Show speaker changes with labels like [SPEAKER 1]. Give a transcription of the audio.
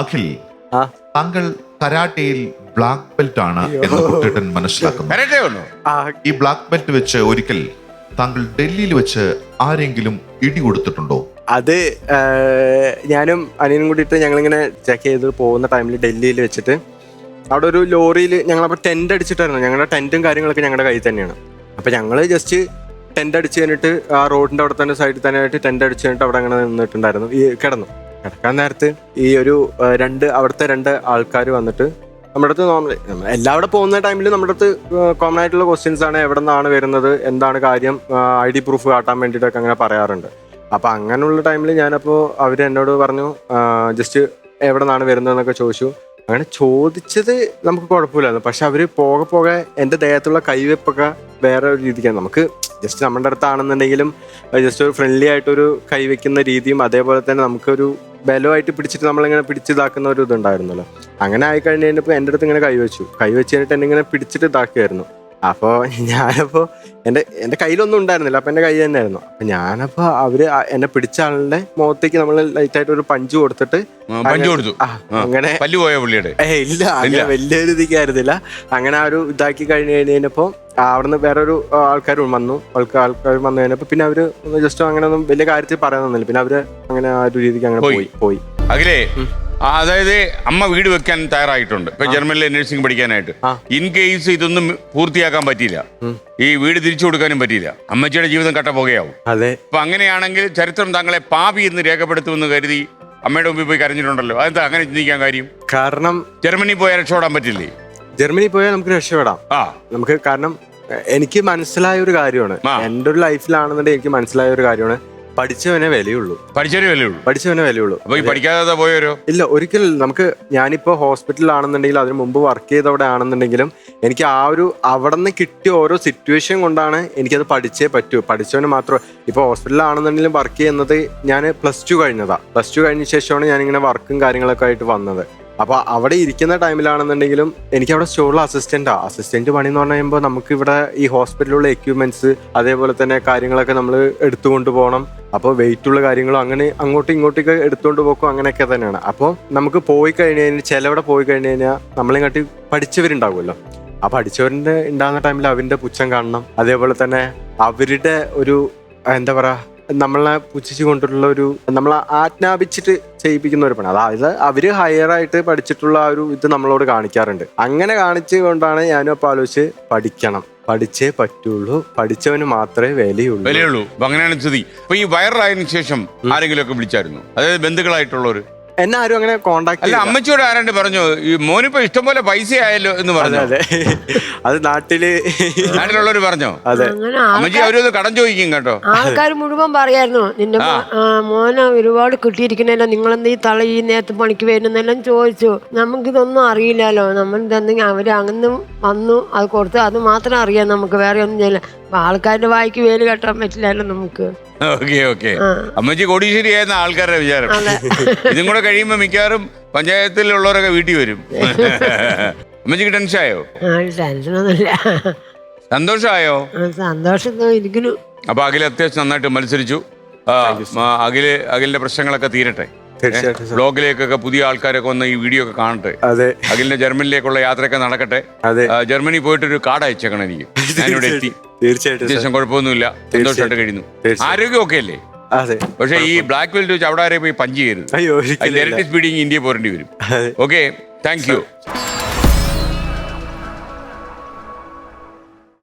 [SPEAKER 1] അഖിൽ
[SPEAKER 2] ആ.
[SPEAKER 1] താങ്കൾ കരാട്ടയിൽ black belt ആണ് എന്ന് കുട്ടേട്ടൻ മനസ്സിലാക്കുന്നു.
[SPEAKER 3] കരട്ടെ ഉള്ളൂ.
[SPEAKER 2] ആ
[SPEAKER 1] ഈ ബ്ലാക്ക് ബെൽറ്റ് വെച്ച് ഒരിക്കൽ താങ്കൾ ഡൽഹിയിൽ വെച്ച് ആരെങ്കിലും ഇടി കൊടുത്തിട്ടുണ്ടോ?
[SPEAKER 2] അത് ഞാനും അനിയനും കൂടിയിട്ട് ഞങ്ങളിങ്ങനെ ചെക്ക് ചെയ്ത് പോകുന്ന ടൈമിൽ ഡൽഹിയിൽ വെച്ചിട്ട് അവിടെ ഒരു ലോറിയിൽ ഞങ്ങൾ അപ്പോൾ ടെന്റ് അടിച്ചിട്ടായിരുന്നു. ഞങ്ങളുടെ ടെന്റും കാര്യങ്ങളൊക്കെ ഞങ്ങളുടെ കയ്യിൽ തന്നെയാണ്. അപ്പോൾ ഞങ്ങൾ ജസ്റ്റ് ടെന്റ് അടിച്ച് കഴിഞ്ഞിട്ട് ആ റോഡിന്റെ അവിടെ തന്നെ സൈഡിൽ തന്നെ ആയിട്ട് ടെന്റ് അടിച്ച് കഴിഞ്ഞിട്ട് അവിടെ അങ്ങനെ നിന്നിട്ടുണ്ടായിരുന്നു. ഈ കിടന്നു. കിടക്കാൻ നേരത്ത് ഈ ഒരു രണ്ട് അവിടുത്തെ രണ്ട് ആൾക്കാർ വന്നിട്ട് നമ്മുടെ അടുത്ത് നോർമലി എല്ലാവിടെ പോകുന്ന ടൈമിൽ നമ്മുടെ അടുത്ത് കോമൺ ആയിട്ടുള്ള ക്വസ്റ്റ്യൻസ് ആണ് എവിടെ നിന്നാണ് വരുന്നത് എന്താണ് കാര്യം ഐ ഡി പ്രൂഫ് കാട്ടാൻ വേണ്ടിയിട്ടൊക്കെ അങ്ങനെ പറയാറുണ്ട്. അപ്പൊ അങ്ങനെയുള്ള ടൈമിൽ ഞാനപ്പോൾ അവർ എന്നോട് പറഞ്ഞു ജസ്റ്റ് എവിടെ നിന്നാണ് വരുന്നതെന്നൊക്കെ ചോദിച്ചു. അങ്ങനെ ചോദിച്ചത് നമുക്ക് കുഴപ്പമില്ലായിരുന്നു. പക്ഷെ അവർ പോകെ പോകെ എന്റെ ദേഹത്തുള്ള കൈവെപ്പൊക്കെ വേറെ ഒരു രീതിക്കാണ്. നമുക്ക് ജസ്റ്റ് നമ്മുടെ അടുത്താണെന്നുണ്ടെങ്കിലും ജസ്റ്റ് ഒരു ഫ്രണ്ട്ലി ആയിട്ടൊരു കൈവെക്കുന്ന രീതിയും അതേപോലെ തന്നെ നമുക്കൊരു ബലമായിട്ട് പിടിച്ചിട്ട് നമ്മളിങ്ങനെ പിടിച്ചിതാക്കുന്ന ഒരു ഇതുണ്ടായിരുന്നല്ലോ. അങ്ങനെ ആയി കഴിഞ്ഞ് കഴിഞ്ഞപ്പോൾ എന്റെ അടുത്ത് ഇങ്ങനെ കൈവച്ചു കൈവച്ച് കഴിഞ്ഞിട്ട് എന്നെ ഇങ്ങനെ പിടിച്ചിട്ട് ഇതാക്കുമായിരുന്നു അപ്പോൾ ഞാനപ്പോൾ എന്റെ എന്റെ കയ്യിലൊന്നും ഉണ്ടായിരുന്നില്ല. അപ്പം എന്റെ കൈ തന്നെയായിരുന്നു. അപ്പം ഞാനപ്പോൾ അവർ എന്നെ പിടിച്ച ആളുടെ മുഖത്തേക്ക് നമ്മൾ ലൈറ്റായിട്ട് ഒരു പഞ്ച് കൊടുത്തിട്ട് അങ്ങനെ
[SPEAKER 3] പല്ല് പോയ പുള്ളിയുടെ?
[SPEAKER 2] ഏ ഇല്ല അങ്ങനെ വലിയൊരു ഇതിക്കായിരുന്നില്ല. അങ്ങനെ ആ ഒരു ഇതാക്കി കഴിഞ്ഞ് കഴിഞ്ഞപ്പോൾ അവിടുന്ന് വേറൊരു ആൾക്കാർ വന്നു. ആൾക്കാർ ആൾക്കാർ വന്നു കഴിഞ്ഞപ്പോൾ പിന്നെ അവർ ജസ്റ്റ് അങ്ങനെ ഒന്നും വലിയ കാര്യത്തിൽ പറയാൻ തന്നില്ല പിന്നെ അവർ അങ്ങനെ ആ ഒരു രീതിക്ക് അങ്ങനെ
[SPEAKER 3] പോയി.
[SPEAKER 2] പോയി
[SPEAKER 3] അഖിലേ അതായത് അമ്മ വീട് വെക്കാൻ തയ്യാറായിട്ടുണ്ട്. ഇപ്പൊ ജർമ്മനിലെ നഴ്സിംഗ് പഠിക്കാനായിട്ട്. ഇൻ കേസ് ഇതൊന്നും പൂർത്തിയാക്കാൻ പറ്റിയില്ല. ഈ വീട് തിരിച്ചു കൊടുക്കാനും പറ്റിയില്ല. അമ്മച്ചിയുടെ ജീവിതം കട്ട
[SPEAKER 2] അതെ.
[SPEAKER 3] അപ്പൊ അങ്ങനെയാണെങ്കിൽ ചരിത്രം താങ്കളെ പാപി എന്ന് രേഖപ്പെടുത്തുമെന്ന് കരുതി അമ്മയുടെ മുമ്പിൽ പോയി കരഞ്ഞിട്ടുണ്ടല്ലോ. അതെന്താ അങ്ങനെ ചിന്തിക്കാൻ കാര്യം?
[SPEAKER 2] കാരണം
[SPEAKER 3] ജർമ്മനി പോയാൽ രക്ഷപ്പെടാൻ പറ്റില്ലേ?
[SPEAKER 2] ജർമ്മനി പോയാൽ നമുക്ക് രക്ഷപ്പെടാം.
[SPEAKER 3] ആ.
[SPEAKER 2] നമുക്ക് കാരണം എനിക്ക് മനസ്സിലായ ഒരു കാര്യമാണ്. എന്റെ ഒരു ലൈഫിലാണെന്നുണ്ടെങ്കിൽ എനിക്ക് മനസ്സിലായ ഒരു കാര്യമാണ്. പഠിച്ചവനെ വിലയുള്ളൂ.
[SPEAKER 3] പഠിച്ചവനെ വിലയുള്ളൂ.
[SPEAKER 2] പഠിച്ചവനെ വിലയുള്ളൂ.
[SPEAKER 3] അപ്പൊ ഈ പഠിക്കാതെ പോയവരോ
[SPEAKER 2] ഇല്ല ഒരിക്കൽ നമുക്ക് ഞാനിപ്പോ ഹോസ്പിറ്റലിലാണെന്നുണ്ടെങ്കിൽ അതിന് മുമ്പ് വർക്ക് ചെയ്തവിടെ ആണെന്നുണ്ടെങ്കിലും എനിക്ക് ആ ഒരു അവിടെ നിന്ന് കിട്ടിയ ഓരോ സിറ്റുവേഷൻ കൊണ്ടാണ് എനിക്കത് പഠിച്ചേ പറ്റൂ. പഠിച്ചവന് മാത്രം ഇപ്പോൾ ഹോസ്പിറ്റലിലാണെന്നുണ്ടെങ്കിലും വർക്ക് ചെയ്യുന്നത് ഞാൻ പ്ലസ് ടു കഴിഞ്ഞതാ. പ്ലസ് ടു കഴിഞ്ഞ ശേഷമാണ് ഞാനിങ്ങനെ വർക്കും കാര്യങ്ങളൊക്കെ ആയിട്ട് വന്നത്. അപ്പൊ അവിടെ ഇരിക്കുന്ന ടൈമിലാണെന്നുണ്ടെങ്കിലും എനിക്ക് അവിടെ സ്റ്റോറിൽ അസിസ്റ്റന്റാ അസിസ്റ്റന്റ് പണി എന്ന് പറയുമ്പോൾ നമുക്ക് ഇവിടെ ഈ ഹോസ്പിറ്റലിലുള്ള എക്യുപ്മെന്റ്സ് അതേപോലെ തന്നെ കാര്യങ്ങളൊക്കെ നമ്മൾ എടുത്തുകൊണ്ട് പോകണം. അപ്പോൾ വെയിറ്റ് ഉള്ള കാര്യങ്ങളും അങ്ങനെ അങ്ങോട്ടും ഇങ്ങോട്ടൊക്കെ എടുത്തുകൊണ്ട് പോക്കും അങ്ങനെയൊക്കെ തന്നെയാണ്. അപ്പോൾ നമുക്ക് പോയി കഴിഞ്ഞ് കഴിഞ്ഞാൽ ചിലവിടെ പോയി കഴിഞ്ഞ് കഴിഞ്ഞാൽ നമ്മളെ കാട്ടി പഠിച്ചവരുണ്ടാവുമല്ലോ. ആ പഠിച്ചവരുടെ ഉണ്ടാകുന്ന ടൈമിൽ അവരുടെ പുച്ഛം കാണണം. അതേപോലെ തന്നെ അവരുടെ ഒരു എന്താ പറയാ നമ്മളെ പുച്ഛിച്ചു കൊണ്ടുള്ള ഒരു നമ്മളെ ആജ്ഞാപിച്ചിട്ട് ചെയ്യിപ്പിക്കുന്ന ഒരു പണി. അതായത് അവർ ഹയർ ആയിട്ട് പഠിച്ചിട്ടുള്ള ആ ഒരു ഇത് നമ്മളോട് കാണിക്കാറുണ്ട്. അങ്ങനെ കാണിച്ചുകൊണ്ടാണ് ഞാനും അപ്പൊ ആലോചിച്ച് പഠിക്കണം. പഠിച്ചേ പറ്റുള്ളൂ. പഠിച്ചവന് മാത്രമേ വിലയുള്ളൂ.
[SPEAKER 3] വിലയുള്ളൂ. അപ്പൊ അങ്ങനെയാണ് സ്ഥിതി. അപ്പൊ ഈ വൈറലായതിനു ശേഷം ആരെങ്കിലും ഒക്കെ വിളിച്ചായിരുന്നു? അതായത് ബന്ധുക്കളായിട്ടുള്ളവർ
[SPEAKER 2] എന്നെ ആരും അങ്ങനെ കോണ്ടാക്ട്
[SPEAKER 3] അല്ല അമ്മച്ചിയോട് ആരാണ്ട് പറഞ്ഞു ഈ മോനിപ്പോ ഇഷ്ടംപോലെ പൈസ ആയല്ലോ എന്ന് പറഞ്ഞു?
[SPEAKER 2] അതെ. അത് നാട്ടിൽ
[SPEAKER 3] നാട്ടിലുള്ളവർ പറഞ്ഞോ?
[SPEAKER 2] അതെ.
[SPEAKER 4] അങ്ങനെ
[SPEAKER 3] അമ്മച്ചി അവരൊന്ന് കടം ചോദിക്കും കേട്ടോ.
[SPEAKER 4] ആൾക്കാർ മുഴുവൻ പറയായിരുന്നു നിന്റെ മോ- ആ, മോനെ ഒരുപാട് കിട്ടിയിരിക്കണല്ലോ നിങ്ങളെന്ത് ഈ തള ഈ നേരത്തെ പണിക്ക് വരുന്നെല്ലാം ചോദിച്ചു. നമുക്കിതൊന്നും അറിയില്ലല്ലോ. നമ്മൾ ഇതെന്തെങ്കിലും അവർ അങ്ങനെ വന്നു അത് കൊടുത്ത് അത് മാത്രം അറിയാം നമുക്ക് വേറെ ഒന്നും ചെയ്യില്ല. ആൾക്കാരുടെ വായിക്ക് വേൽ കെട്ടാൻ പറ്റില്ലല്ലോ നമുക്ക്.
[SPEAKER 3] Okay okay. അമ്മച്ചി കോടീശ്വരി ആയിരുന്ന ആൾക്കാരുടെ വിചാരം. ഇതും കൂടെ കഴിയുമ്പോ മിക്കവാറും പഞ്ചായത്തിലുള്ളവരൊക്കെ വീട്ടിൽ വരും. അമ്മച്ചിക്ക് ടെൻഷനായോ?
[SPEAKER 4] ടെൻഷനൊന്നുമില്ല.
[SPEAKER 3] സന്തോഷമായോ?
[SPEAKER 4] സന്തോഷം ഇരിക്കുന്നു.
[SPEAKER 3] അപ്പൊ അഖിൽ അത്യാവശ്യം നന്നായിട്ട് മത്സരിച്ചു. അഖിൽ അഖിലിന്റെ പ്രശ്നങ്ങളൊക്കെ തീരട്ടെ. ബ്ലോഗിലേക്കൊക്കെ പുതിയ ആൾക്കാരൊക്കെ വന്ന് ഈ വീഡിയോ ഒക്കെ കാണട്ടെ.
[SPEAKER 2] അതെ.
[SPEAKER 3] അഖിലിന്റെ ജർമ്മനിലേക്കുള്ള യാത്രയൊക്കെ നടക്കട്ടെ.
[SPEAKER 2] അതെ.
[SPEAKER 3] ജർമ്മനി ജർമ്മനി പോയിട്ടൊരു കാർഡ് അയച്ചേക്കണം എനിക്ക്. ഞാനിവിടെ എത്തി.
[SPEAKER 2] തീർച്ചയായിട്ടും സർ.
[SPEAKER 3] അത്യാവശ്യം കുഴപ്പമൊന്നുമില്ല. സന്തോഷമായിട്ട് കഴിയുന്നു
[SPEAKER 2] തീർച്ചയായും.
[SPEAKER 3] ആരോഗ്യം ഒക്കെ അല്ലേ
[SPEAKER 2] അതെ.
[SPEAKER 3] പക്ഷേ ഈ ബ്ലാക്ക് ബെൽറ്റ് വെച്ച് അവിടെ ആരെയും പോയി പഞ്ച് ചെയ്യരുത്.
[SPEAKER 2] അയ്യോ
[SPEAKER 3] ഇരട്ടി സ്പീഡിങ് ഇന്ത്യ പോരേണ്ടി വരും.
[SPEAKER 2] അതെ.
[SPEAKER 3] Okay thank you